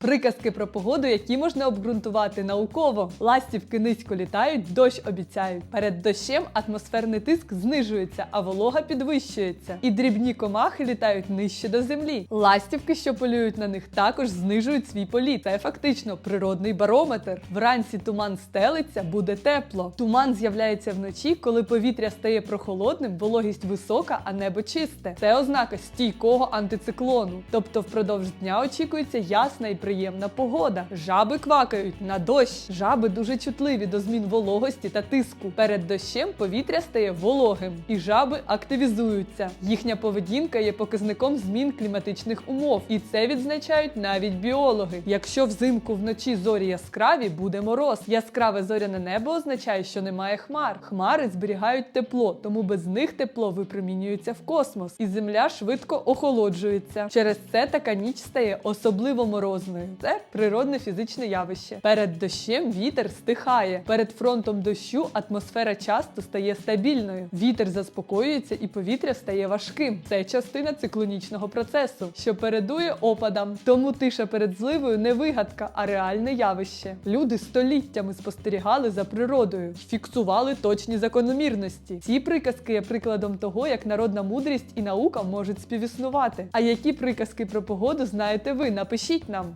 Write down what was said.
Приказки про погоду, які можна обґрунтувати науково. Ластівки низько літають, дощ обіцяють. Перед дощем атмосферний тиск знижується, а волога підвищується. І дрібні комахи літають нижче до землі. Ластівки, що полюють на них, також знижують свій політ. Це фактично природний барометр. Вранці туман стелиться, буде тепло. Туман з'являється вночі, коли повітря стає прохолодним, вологість висока, а небо чисте. Це ознака стійкого антициклону. Тобто впродовж дня очікується ясна і приємна погода. Жаби квакають на дощ. Жаби дуже чутливі до змін вологості та тиску. Перед дощем повітря стає вологим, і жаби активізуються. Їхня поведінка є показником змін кліматичних умов, і це відзначають навіть біологи. Якщо взимку вночі зорі яскраві, буде мороз. Яскраве зоряне небо означає, що немає хмар. Хмари зберігають тепло, тому без них тепло випромінюється в космос, і земля швидко охолоджується. Через це така ніч стає особливо морозною. Це природне фізичне явище. Перед дощем вітер стихає. Перед фронтом дощу атмосфера часто стає стабільною. Вітер заспокоюється і повітря стає важким. Це частина циклонічного процесу, що передує опадам. Тому тиша перед зливою не вигадка, а реальне явище. Люди століттями спостерігали за природою, фіксували точні закономірності. Ці приказки є прикладом того, як народна мудрість і наука можуть співіснувати. А які приказки про погоду знаєте ви? Напишіть нам.